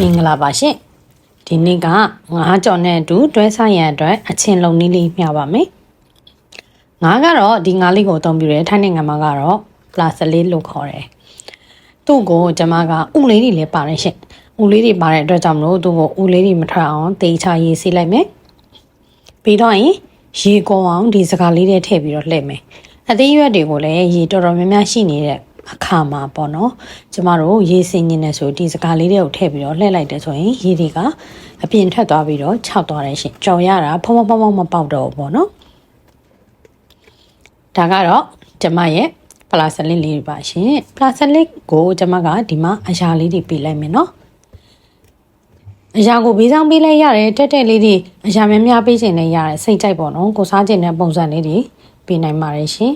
မင်္ဂလာပါရှင်ဒီနေ့ကငါးကြော်နဲ့အတူတွဲဆိုင်ရန်အတွက်အချင်းလုံးနည်းလေးမျှပါမယ်ငါးကတော့ဒီငါးလေးကိုအသုံးပြုတယ်ထိုင်းနိုင်ငံမှာကတော့ပလာစလေးလို့ခေါ်တယ်သူ့ကိုကျွန်မကဥလေးတွေလည်းပါတယ်ရှင်ဥလေးတွေပါတဲ့အတွက်ကြောင့်မလို့သူ့ကိုဥလေးတွေမထွက်အောင်တေချာရေးဆေးလိုက်မယ်ပြီးတော့ရင်ရေကုန်အောင်ဒီစကားလေးတွေထည့်ပြီးတော့လှည့်မယ်အသေးရွက်တွေကိုလည်းရေတော်တော်များများရှိနေတဲ့ အခါမှာပေါ့နော်ကျမတို့ရေစင်ညင်နေဆိုဒီစကားလေးတွေကိုထည့်ပြီးတော့လှည့်လိုက်တယ်ဆိုရင်ရေတွေကအပြင်ထွက်သွားပြီးတော့ခြောက်သွားတယ်ရှင်ကြော်ရတာဖုံဖုံဖုံဖုံမပေါက်တော့ဘူးပေါ့နော်ဒါကတော့ကျမရဲ့ပလာစလစ်လေးပါရှင်ပလာစလစ်ကိုကျမကဒီမှာအရာလေးတွေပေးလိုက်မယ်နော်အရာကိုဘေးဆောင်ပေးလိုက်ရတယ်တက်တက်လေးတွေအရာများများပေးချင်လည်းရတယ်စိတ်ကြိုက်ပေါ့နော်ကိုစားချင်တဲ့ပုံစံလေးတွေပေးနိုင်ပါတယ်ရှင်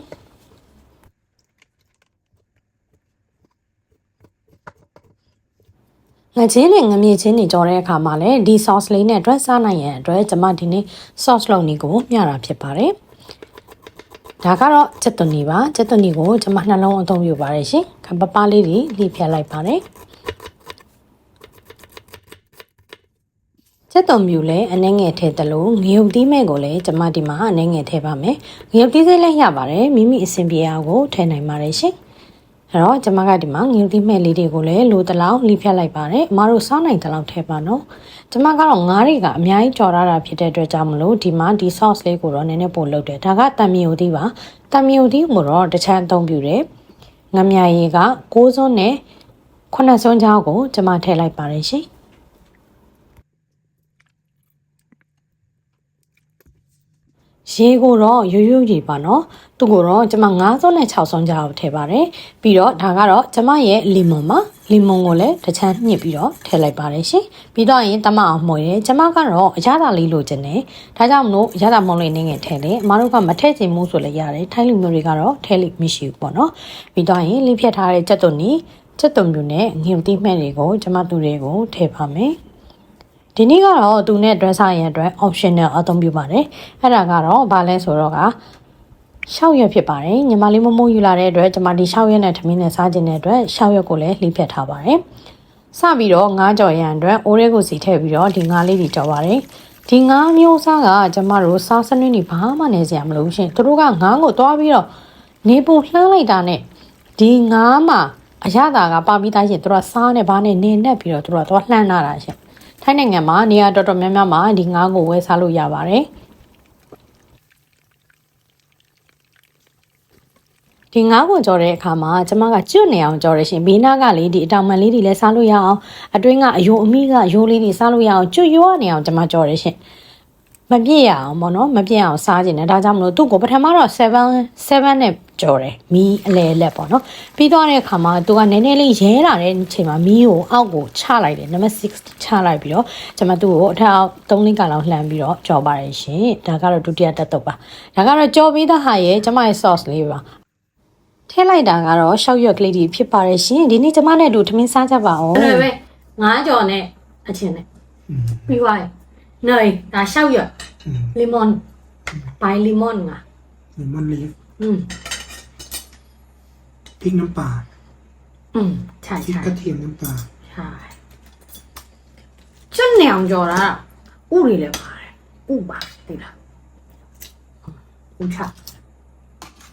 ငချင်းနဲ့ငမြေချင်းတွေကြော်တဲ့အခါမှာလည်းဒီ sauce လေးနဲ့ dress စားနိုင်ရန်အတွက်ကျွန်မဒီနေ့ sauce လုံးလေးကိုမျှတာဖြစ်ပါတယ်။ဒါကတော့ချက်သွန်နီပါချက်သွန်နီကိုကျွန်မနှလုံးအသုံးပြုပါတယ်ရှင်။ခပပလေးတွေလှိဖြတ်လိုက်ပါတယ်။ချက်သွန်မြူလည်းအနှဲငယ်ထည့်တယ်လို့ငရုတ်သီးမဲ့ကိုလည်းကျွန်မဒီမှာအနှဲငယ်ထည့်ပါမယ်။ငရုတ်သီးစိတ်လည်းရပါတယ်မိမိအဆင်ပြေအောင်ကိုထည့်နိုင်ပါတယ်ရှင်။ အဲ့တော့ကျွန်မကဒီမှာငရုတ်သီးမဲ့လေးတွေကိုလည်းလိုတလောက်လှိဖြတ်လိုက်ပါတယ်အမတို့စားနိုင်တလောက်ထည့်ပါနော်ကျွန်မကတော့ငါးတွေကအများကြီးကြော်ရတာဖြစ်တဲ့အတွက်ကြောင့်မလို့ဒီမှာဒီ sauce လေးကိုတော့နည်းနည်းပို့လုပ်တယ်ဒါကတန်မြူသီးပါတန်မြူသီးကိုတော့တစ်ချမ်းအသုံးပြုတယ်ငမြရီက6စွန်းနဲ့9စွန်းချောင်းကိုကျွန်မထည့်လိုက်ပါတယ်ရှင် ရေကိုတော့ရိုးရိုးရေပါနော်သူကိုတော့ကျွန်မ9စွန်းနဲ့6စွန်းကြားကိုထည့်ပါတယ်ပြီးတော့ဒါကတော့ကျွန်မရဲ့လီမွန်ပါလီမွန်ကိုလည်းတစ်ချမ်းညှစ်ပြီးတော့ထည့်လိုက်ပါတယ်ရှင်ပြီးတော့ရင်တမအောင်မှုရဲကျွန်မကတော့အရသာလေးလိုချင်တယ်ဒါကြောင့်မလို့အရသာမုံလေးနည်းငယ်ထည့်လေအမတို့ကမထည့်ချင်ဘူးဆိုလည်းရတယ်ထိုင်းလူမျိုးတွေကတော့ထည့်လိမရှိဘူးပေါ့နော်ပြီးတော့ရင်လေးဖြတ်ထားတဲ့ကြက်သွန်နီကြက်သွန်ပြူနဲ့ငင်တိမှဲ့တွေကိုကျွန်မသူတွေကိုထည့်ပါမယ် ဒီနေ့ကတော့သူနဲ့ dresser ရဲ့အတွက် optional အသုံးပြုပါတယ်အဲ့ဒါကတော့ဘာလဲဆိုတော့က6ရက်ဖြစ်ပါတယ်ညီမလေးမမိုးယူလာတဲ့အတွက်ကျွန်မဒီ6ရက်နဲ့ထမင်းနဲ့စားခြင်းတဲ့အတွက်6ရက်ကိုလည်းလှိဖြတ်ထားပါတယ်စပြီးတော့ငါးကြော်ရံအတွက်အိုးရဲကိုစီထည့်ပြီးတော့ဒီငါးလေးတွေကြော်ပါတယ်ဒီငါးမျိုးစားကကျွန်မတို့စားစနွင်းတွေဘာမှနေစရာမလိုဘူးရှင်သူတို့ကငါးကိုတွားပြီးတော့နေပုံလှမ်းလိုက်တာနဲ့ဒီငါးမှာအရသာကပါပြီးသားရှင်သူတို့ကစားနဲ့ဘာနဲ့နေနဲ့ပြီးတော့သူတို့ကသွားလှမ်းလာတာရှင် ထိုင်းနိုင်ငံမှာနေရာတော်တော်များများမှာဒီငါးကိုဝယ်စားလို့ရပါတယ်ဒီငါးကိုကြော်တဲ့အခါမှာကျမကကျွတ်နေအောင်ကြော်ရရှင်ဘေးနားကလေးဒီအတောင်မှန်လေးတွေလည်းစားလို့ရအောင်အတွင်းကအယိုးအမိကယိုးလေးတွေစားလို့ရအောင်ကျွတ်ရောနေအောင်ကျမကြော်ရရှင် မပြည့်ရအောင်ပေါ့နော်မပြည့်အောင်စားခြင်းနဲ့ဒါကြောင့်မလို့သူ့ကိုပထမတော့7 7နဲ့ကြော်တယ်မီးအလဲလက်ပေါ့နော်ပြီးသွားတဲ့အခါမှာသူကနည်းနည်းလေးရဲလာတဲ့အချိန်မှာမီးကိုအောက်ကိုချလိုက်တယ်နံပါတ်6ချလိုက်ပြီးတော့ကျွန်မသူ့ကိုအထက်အောက်3လကလောက်လှမ်းပြီးတော့ကြော်ပါတယ်ရှင်ဒါကတော့ဒုတိယတက်တော့ပါဒါကတော့ကြော်ပြီးသားဟာရဲ့ကျွန်မရဲ့ sauce လေးပါထည့်လိုက်တာကတော့ရှောက်ရွက်ကလေးတွေဖြစ်ပါတယ်ရှင်ဒီနေ့ကျမနဲ့အတူထမင်းစားကြပါအောင်အဲ့ပဲငါးကြော်နဲ့အချင်းနဲ့ပြီးသွား เนยตาเช่าเหยอะลิมอนไปลิมอนอะ เลมอนลีฟพริกน้ำปลาอืม ใช่ใช่พริกกระเทียมน้ำปลาใช่ฉันเหนียวจอละอู้รีเลยมาอู้บาติละอู้ชะ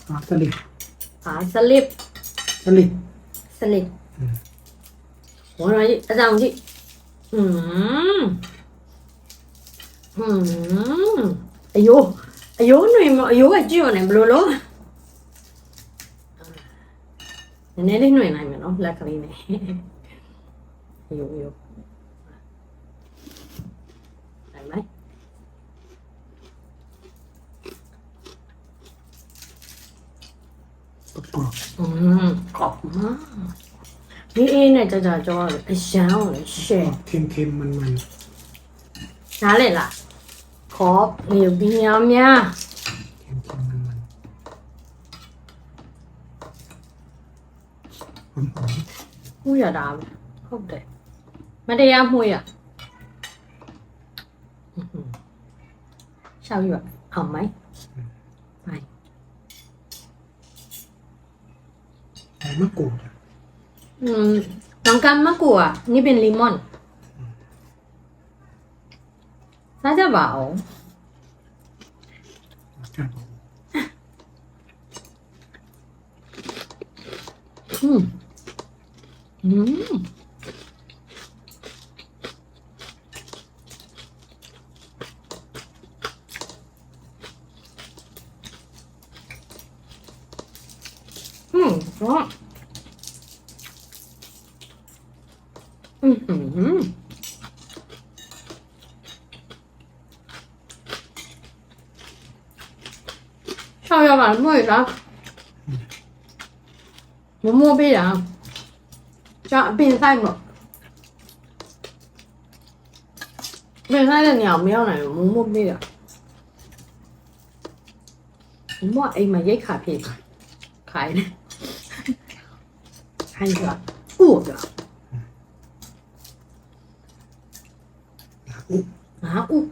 อ๋อสลิปอ่าสลิปสลิปสลิปอืม โหอะไรอาจารย์ที่อืม 음. 요는 뭐 요가 지원에 블로로. 내내 누에 나면 어 라카리네. 요 요. 맞나? 음. 아. 이네 저저저 샤오 쉐. 킴킴 만만. 哪里啦？Korb hier. Wir haben ja. หูอย่าดาเข้าใจไม่ได้ยาหุยอะชาวอยู่อ่เอาไหมไปมะกรูดอืมน้องกันมะกรูดะนี่เป็นลิมอน 拿下宝嗯。嗯。要把墨雨啥，我墨必然，加并赛嘛，并赛的鸟没有奶，我墨必然，我墨哎妈也卡片，开呢，看一下，过的，啊，我。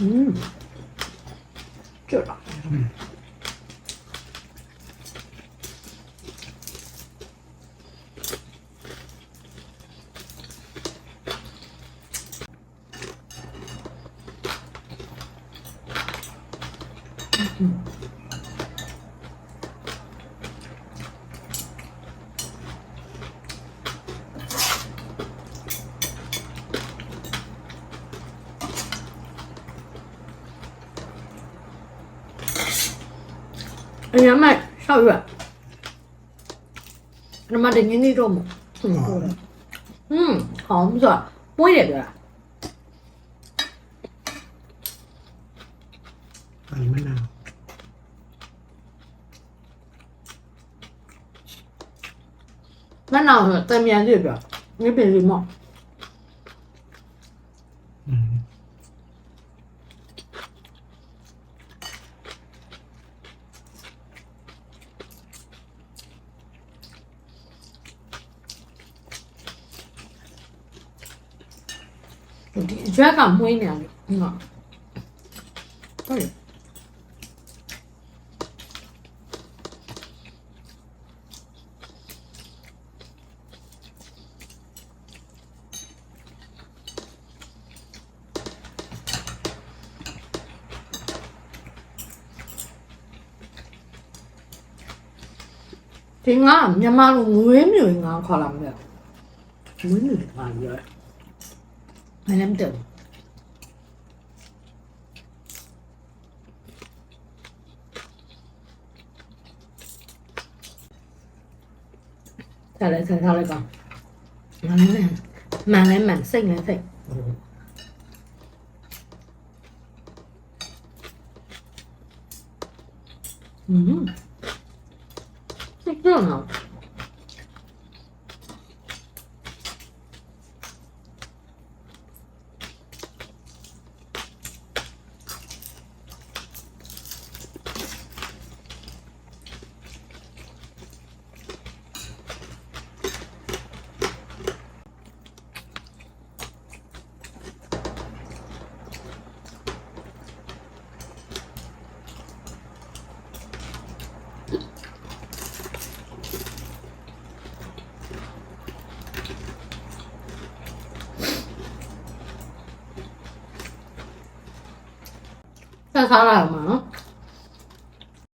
음. 쫄아. 음. 음. 차우 야. 엄마 댕긴 이 좀. 음, 감 사. 뭐 이 래, 그 래. ใบมะนาว맨날 땜이 안 되 죠. 입에 리 모. ဒီအကျွက်ကမွှင်းနေတယ်ဟုတ်လားဟုတ်တယ်ဒီငါမြန်မာလိုငွေမျိုးငါခေါ်လာမလဲငွေမျိုးငါပြော önemli. Thả lại, thả, thả lại con Mà còn. mảng Mà lấy mảng xanh lấy thịt Ừm Thích rất là 사람은.